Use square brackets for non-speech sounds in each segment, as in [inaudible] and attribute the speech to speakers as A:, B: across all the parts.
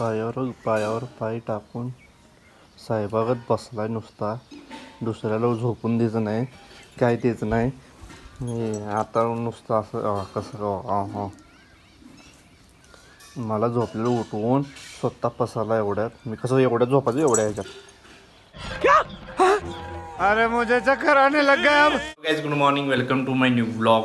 A: पायावर पायावर पाय टाकून साहेबागत बसलाय नुसता. दुसऱ्याला झोपून द्यायचं नाही काय द्यायचं नाही. आता नुसतं असं कसं अं. मला झोपलेलं उठवून स्वतः पसाला एवढ्यात. मी कसं एवढ्यात झोपायचं? एवढ्या ह्याच्यात.
B: अरे मुझे चक्कर आने लग गया अब.
A: Guys good morning welcome to my new blog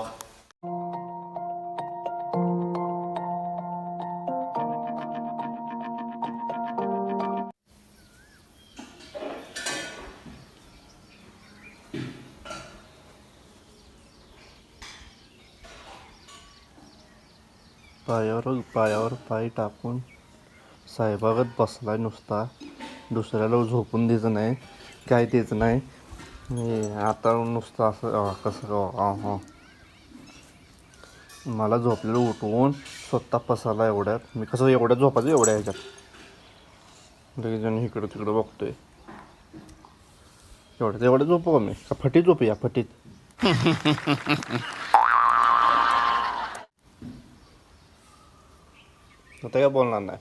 A: पायावर पायावर पाय टाकून साहेबागत बसलाय नुसता. दुसऱ्याला झोपून द्यायचं नाही काय द्यायचं नाही. आता नुसतं असं कसं अं, मला झोपलेलं उठवून स्वतः पसाला एवढ्यात. मी कसं एवढ्यात झोपायचं? एवढ्या ह्याच्यात. लगेच जण इकडं तिकडं बघतोय. एवढ्यात एवढ्या झोपू का मी? का फटीत झोपूया फटीत? [laughs] आता काय बोलणार नाही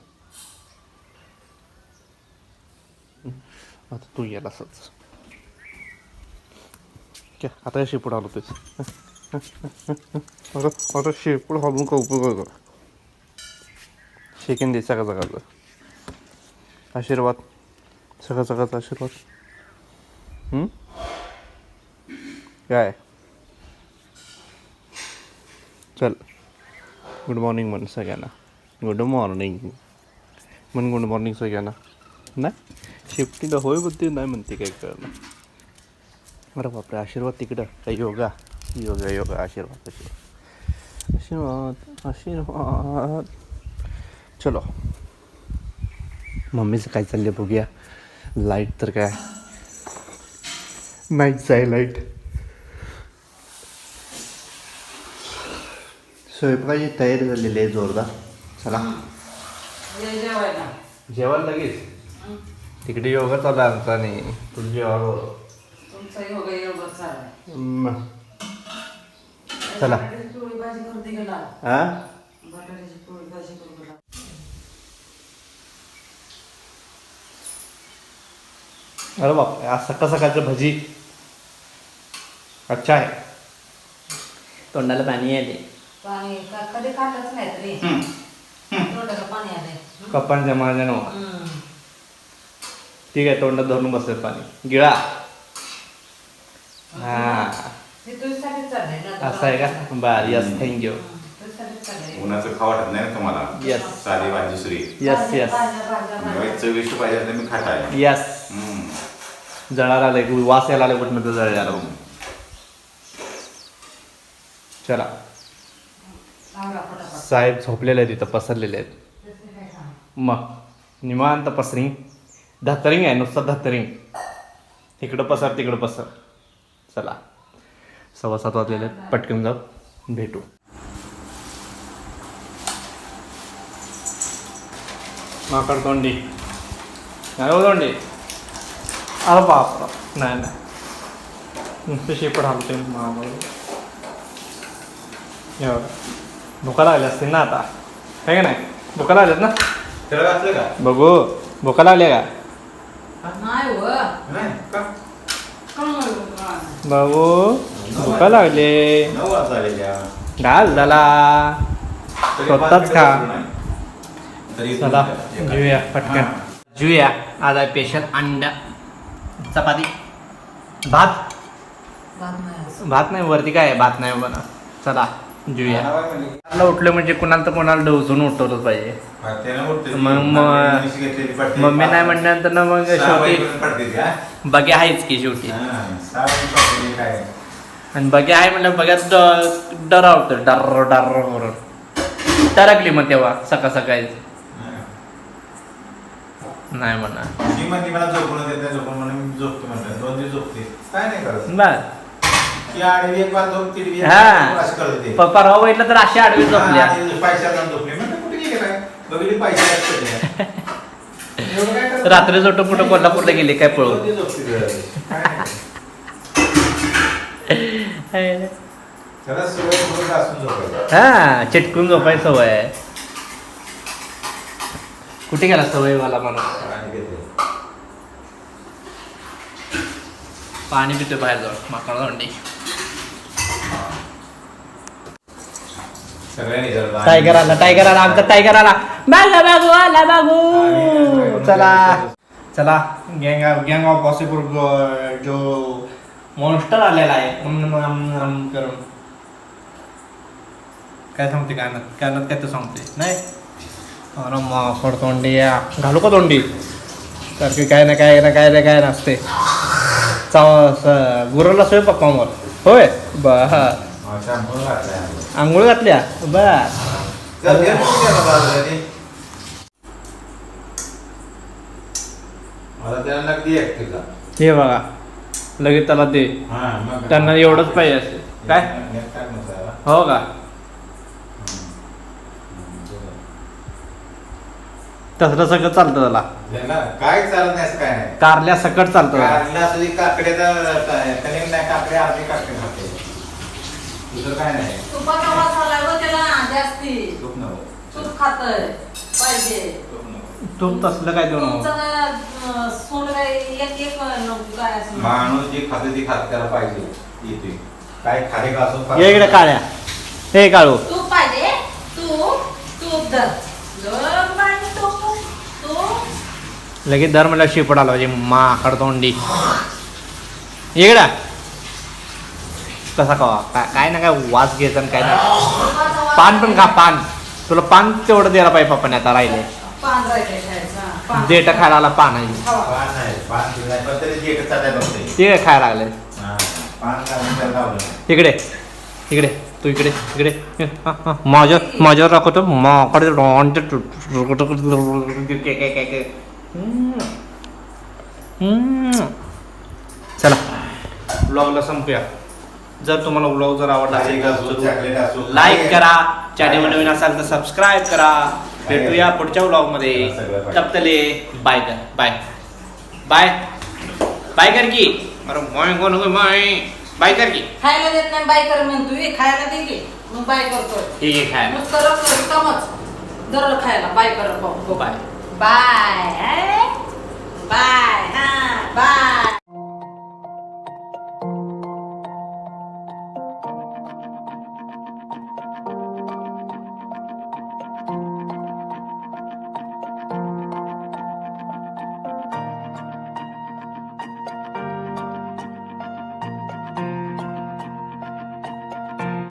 A: आता तू यायला असंच क्या आता काय शेपूड आलो तेच आता आता शेपूट हलवून का उपयोग कर का शेकेन दे सगळं सगळ्याचं आशीर्वाद सगळं सकाळचा आशीर्वाद हम्म? काय चल गुड मॉर्निंग म्हण सगळ्यांना गुड मॉर्निंग म्हण गुड मॉर्निंग सगळ्यांना नाही शिफ्टीला होय बुद्धी नाही म्हणते काय कळलं अरे बापरे आशीर्वाद तिकडं काय योगा योगा योगा आशीर्वाद आशीर्वाद आशीर्वाद आशीर्वाद चलो मम्मीचं काय चाललंय बघूया लाइट तर काय नाहीच आहे लाइट स्वयंपाकाची तयारी झालेली आहे जोरदार चला.
C: ये जेवायला.
A: जेवण लगेच? तिकडे योगा चालू आहे आमचा आणि
C: चाललाय
A: म. चला. हा अरे बाप आज सकाळ सकाळचं भजी. अच्छा आहे. तोंडाला पाणी आले
C: का- कधी खाल्लंच नाही तरी तोंडाला पाणी आलंय.
A: कप्पांच्या माझ्या
C: हम्म.
A: ठीक आहे तोंडात धरून बसत पाणी. गिळा. हा.
C: ते तुझ्यासाठीच चाललंय ना
A: असं आहे का? बर यस थँक्यू
C: हम्म, तुझ्यासाठीच चाललंय.
D: उन्हाचं खावं वाटत नाही ना तुम्हाला?
A: Yes.
D: साधी भाजी सुरी.
A: यस
C: भाज्या,
A: यस
C: भाज्या, भाज्या, भाज्या.
D: चविष्ट पाहिजे असलं मी खात आहे.
A: यस
D: हम्म.
A: जळाला आलाय वास यायला आला कुठं तर जळायला चला. साहेब झोपलेले आहेत इथं पसरलेले आहेत. मग निवांत पसरिंग धतरिंग आहे नुसतं धतरिंग. इकडं पसर तिकडं पसर. चला. सव्वा सात वाजलेले आहेत. पटकन जाऊ. भेटू. माकड तोंडी. नाही हो तोंडी? अरे बाप नाही नाही. नुसतं शेपट हालते मामा भुका लागल्या असतील ना आता. आहे का नाही? भुका लागल्यात ना?
D: त्याला घातलं का?
A: बघू. भुका लागल्या का?
C: नाही.
D: नाही का?
C: कम नाही.
A: बाबू भुका लागले.
D: नऊ आलेल्या
A: घाल झाला. स्वतःच खा.
D: तरी
A: चला जेऊया पटकन. जेऊया आज आहे स्पेशल अंडा. चपाती. भात.
C: भात नाही. असं.
A: भात नाही वरती काय आहे? भात नाही बना चला. मला उठलं म्हणजे कुणाला तर कोणाला डवचून उठवलंच पाहिजे. मग- मग-. मम्मी नाही म्हणल्यानंतर ना मग शेवटी? बगे आहेच की शेवटी. आणि बगे आहे म्हणलं बघ्यात डरावतं डर डर करून टरकली मग तेव्हा सकाळ सकाळी. नाही म्हणा.
D: दोन दिवस झोपते.
A: हा.
D: बार असं करत होते.
A: पप्पा राव बघितलं तर अशी आडवी झोपल्या? रात्री झोटून कुठं? कोल्हापूरला गेले काय पळून?
D: सवय
A: हा चिटकून झोपायची सवय कुठे गेला सवयवाला माणूस
D: आणि
A: पाणी पितो बाहेर जाऊन माकड
D: जरा
A: टायगर आला टायगर आला आमचा टायगर आला बागू बागू आला बागू चला चला गँग गँग ऑफ पॉसिबल जो मॉन्स्टर आलेला आहे करून काय सांगते कानात कानात काय तर सांगते नाही अरे माकड तोंडी या घालू का तोंडी सारखी काय ना काय ना काय ना काय नसते गुराला स्वयंपाक कामावर. होय? बर. आंघोळ घातल्या. बर
D: ते.
A: हे बघा. लगेच त्याला दे.
D: मग-
A: त्यांना एवढंच पाहिजे असेल. काय. हो का? तसलं सगळं चालतं त्याला.
D: काय चालत नाही असं काय नाही.
A: कारल्या सकट चालतं. त्याला.
D: कारला काकड्याचा नाही काकडे अर्धी काकडे खाते. दुसरं काय नाही.
C: तुपाचा वास आलाय व त्याला जास्ती.
D: तूप
C: तूप खातय. पाहिजे.
D: तूप नव्हतं
A: तू तसलं काय देऊ नको.
C: तुमचं सोन काय एक एक नको काय असं
D: माणूस जी खाते ती खात त्याला पाहिजे. येते काय खाली का असो
A: ये इकडे काळ्या. हे काळू.
C: तूप पाहिजे. तूप तूप धर पाहिजे तूप तूप
A: लगेच दर म्हणलं शिपड आला म्हणजे माकड तोंडी इकडा. कसा खावा? काय काय ना काय वास घ्यायचा काय
C: वास
A: पान पण खा पान. तुला पान तेवढं द्यायला पाहिजे पप्पाने आता राहिले. देठ खायला आला पान आहे. ते काय खायला लागले.
D: हा,
A: इकडे. इकडे. तू इकडे. इकडे. माझ्या माझ्यावर राखवतो माकडे चला. ब्लॉगला संपूया. जर तुम्हाला ब्लॉग जर आवडला असेल तर लाईक करा चॅनेल नवीन असाल तर सबस्क्राईब करा. भेटूया पुढच्या ब्लॉगमध्ये.
D: सगळं पाहिजे.
A: तब तले बाय कर बाय बाय बाय कर की अरे माय कोण माय. बाय कर की
C: खायला देत नाही बाय कर म्हणतो हे खायला दे की. मग बाय करतोय.
A: ठीक आहे खाय
C: मग करत कमच दर खायला. बाय कर
A: बाय
C: बाय बाय हा बाय